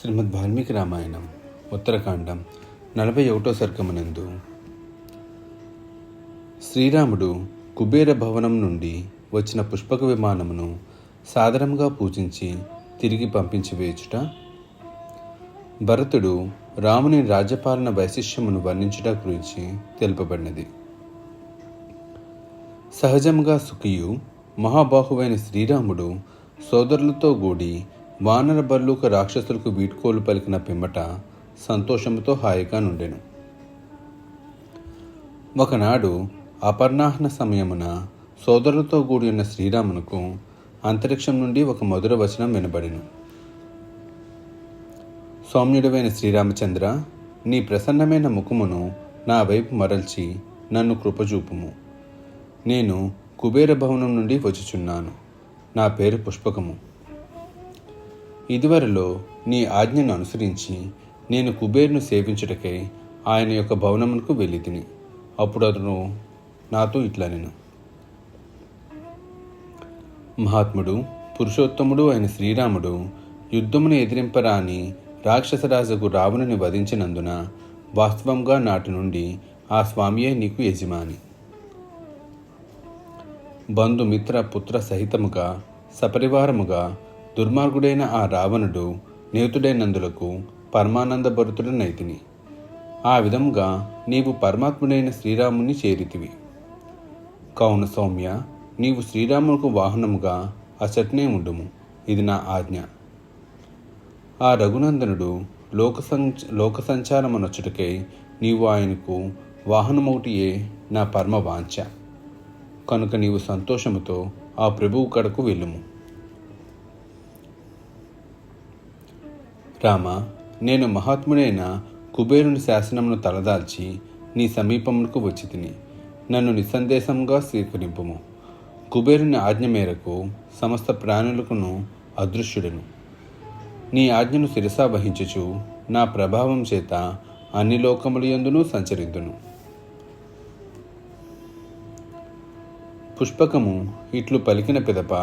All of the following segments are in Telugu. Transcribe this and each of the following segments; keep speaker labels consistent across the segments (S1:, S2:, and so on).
S1: శ్రీమద్ వాల్మీకి రామాయణం ఉత్తరకాండం నలభై ఒకటో సర్గమనందు. శ్రీరాముడు కుబేర భవనం నుండి వచ్చిన పుష్పక విమానమును సాదరంగా పూజించి తిరిగి పంపించివేయుచుట భరతుడు రాముని రాజ్యపాలన వైశిష్యమును వర్ణించుట గురించి తెలుపబడినది. సహజంగా సుఖియు మహాబాహువైన శ్రీరాముడు సోదరులతో కూడి వానర బర్లుక రాక్షసులకు వీడ్కోలు పలికిన పిమ్మట సంతోషముతో హాయిగా నుండెను. ఒకనాడు అపర్ణాహ్న సమయమున సోదరులతో కూడి ఉన్న శ్రీరామునకు అంతరిక్షం నుండి ఒక మధుర వచనం వినబడిను. సౌమ్యుడవైన శ్రీరామచంద్ర నీ ప్రసన్నమైన ముఖమును నా వైపు మరల్చి నన్ను కృపచూపుము నేను కుబేర భవనం నుండి వచ్చుచున్నాను. నా పేరు పుష్పకము. ఇదివరలో నీ ఆజ్ఞను అనుసరించి నేను కుబేరును సేవించుటకై ఆయన యొక్క భవనమునకు వెళ్ళి తిని అప్పుడు అతను నాతో ఇట్లా నేను మహాత్ముడు పురుషోత్తముడు అయిన శ్రీరాముడు యుద్ధమును ఎదిరింపరాని రాక్షసరాజుకు రావణుని వధించినందున వాస్తవంగా నాటి నుండి ఆ స్వామియే నీకు యజమాని. బంధుమిత్ర పుత్ర సహితముగా సపరివారముగా దుర్మార్గుడైన ఆ రావణుడు నేతుడైనందులకు పరమానంద భరుతుడనైతిని ఆ విధముగా నీవు పరమాత్ముడైన శ్రీరాముని చేరితివి. కావున సౌమ్య నీవు శ్రీరాములకు వాహనముగా అచట్నే ఉండుము. ఇది నా ఆజ్ఞ. ఆ రఘునందనుడు లోక సంచ లోక సంచారమనొచ్చుటకై నీవు ఆయనకు వాహనమౌటియే నా పరమ వాంఛ. కనుక నీవు సంతోషముతో ఆ ప్రభువు కడకు వెళ్ళుము. రామ నేను మహాత్ముడైన కుబేరుని శాసనమును తలదాల్చి నీ సమీపమునకు వచ్చి తిని నన్ను నిస్సందేశంగా స్వీకరింపుము. కుబేరుని ఆజ్ఞ మేరకు సమస్త ప్రాణులకును అదృశ్యుడను. నీ ఆజ్ఞను శిరసా వహించుచు నా ప్రభావం చేత అన్ని లోకముల యందును సంచరిద్దును పుష్పకము ఇట్లు పలికిన పిదప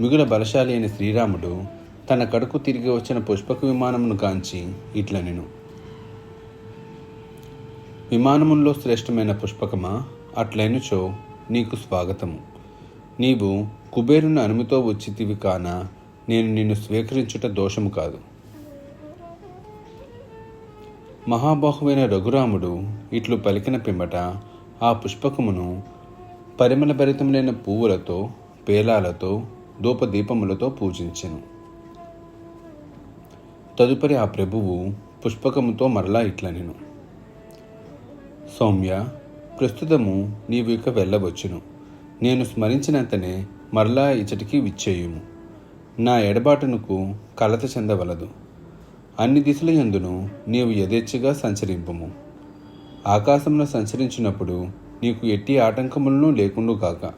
S1: మిగుల బలశాలి అయిన శ్రీరాముడు తన కడుకు తిరిగి వచ్చిన పుష్పక విమానమును కాంచి ఇట్ల నేను. విమానములో శ్రేష్టమైన పుష్పకమా? అట్లైనచో నీకు స్వాగతము. నీవు కుబేరుని అనుమతో వచ్చితివి కాన? నేను నిన్ను స్వీకరించుట దోషము కాదు. మహాబాహువైన రఘురాముడు ఇట్లు పలికిన పిమ్మట ఆ పుష్పకమును పరిమళభరితములైన పువ్వులతో పేలాలతో ధూపదీపములతో పూజించెను. తదుపరి ఆ ప్రభువు పుష్పకముతో మరలా ఇట్ల నేను సౌమ్య ప్రస్తుతము నీవు ఇక వెళ్ళవచ్చును. నేను స్మరించినంతనే మరలా ఇచ్చటికి విచ్చేయుము. నా ఎడబాటునకు కలత చెందవలదు. అన్ని దిశల ఎందును నీవు యథేచ్ఛగా సంచరింపుము. ఆకాశంలో సంచరించినప్పుడు నీకు ఎట్టి ఆటంకములను లేకుండు కాక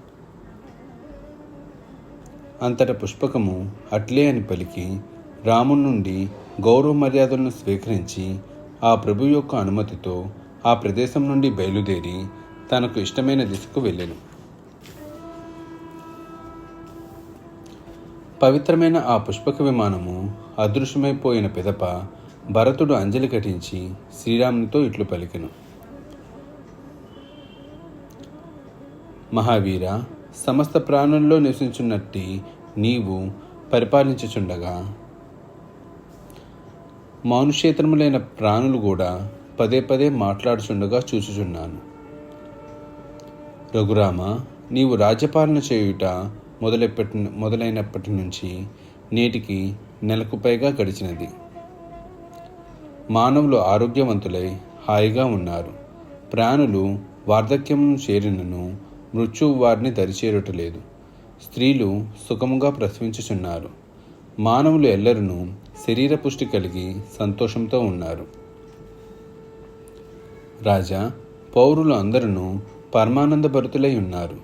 S1: అంతట పుష్పకము అట్లే అని పలికి రాముని నుండి గౌరవ మర్యాదలను స్వీకరించి ఆ ప్రభు యొక్క అనుమతితో ఆ ప్రదేశం నుండి బయలుదేరి తనకు ఇష్టమైన దిశకు వెళ్ళెను. పవిత్రమైన ఆ పుష్పక విమానము అదృశ్యమైపోయిన పిదప భరతుడు అంజలి కటించి శ్రీరామునితో ఇట్లు పలికెను. మహావీర సమస్త ప్రాణుల్లో నివసించున్నట్టి నీవు పరిపాలించుచుండగా మానుషేతరములైన ప్రాణులు కూడా పదే పదే మాట్లాడుచుండగా చూచుచున్నాను. రఘురామ నీవు రాజ్యపాలన చేయుట మొదలెప్పటి మొదలైనప్పటి నుంచి నేటికి నెలకు పైగా గడిచినది. మానవులు ఆరోగ్యవంతులై హాయిగా ఉన్నారు. ప్రాణులు వార్ధక్యం చేరినను మృత్యువు వారిని దరిచేరటలేదు. స్త్రీలు సుఖముగా ప్రసవించుచున్నారు. మానవులు ఎల్లరూ శరీర పుష్టి కలిగి సంతోషంతో ఉన్నారు. రాజా పౌరులు అందరూ పరమానంద భరితులై ఉన్నారు.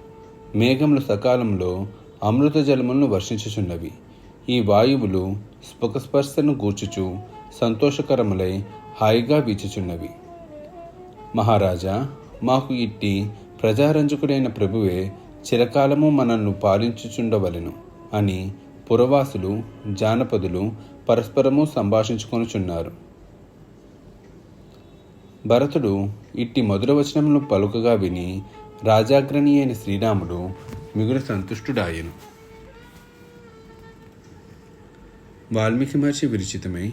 S1: మేఘములు సకాలంలో అమృత జలములను వర్షించుచున్నవి. ఈ వాయువులు స్పర్శను గూర్చుచు సంతోషకరములై హాయిగా వీచుచున్నవి. మహారాజా మాకు ఇట్టి ప్రజారంజకుడైన ప్రభువే చిరకాలము మనల్ని పాలించుచుండవలెను అని పురవాసులు జానపదులు పరస్పరము సంభాషించుకొనుచున్నారు. భరతుడు ఇట్టి మధుర వచనములను పలుకగా విని రాజాగ్రణి అయిన శ్రీరాముడు మిగులు సంతుష్టుడాయను. వాల్మీకి మహర్షి విరచితమై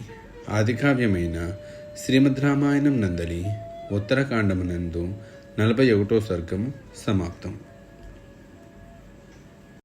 S1: ఆదికావ్యమైన శ్రీమద్ రామాయణం నందలి ఉత్తరకాండమునందు నలభై ఒకటో సర్గం సమాప్తం.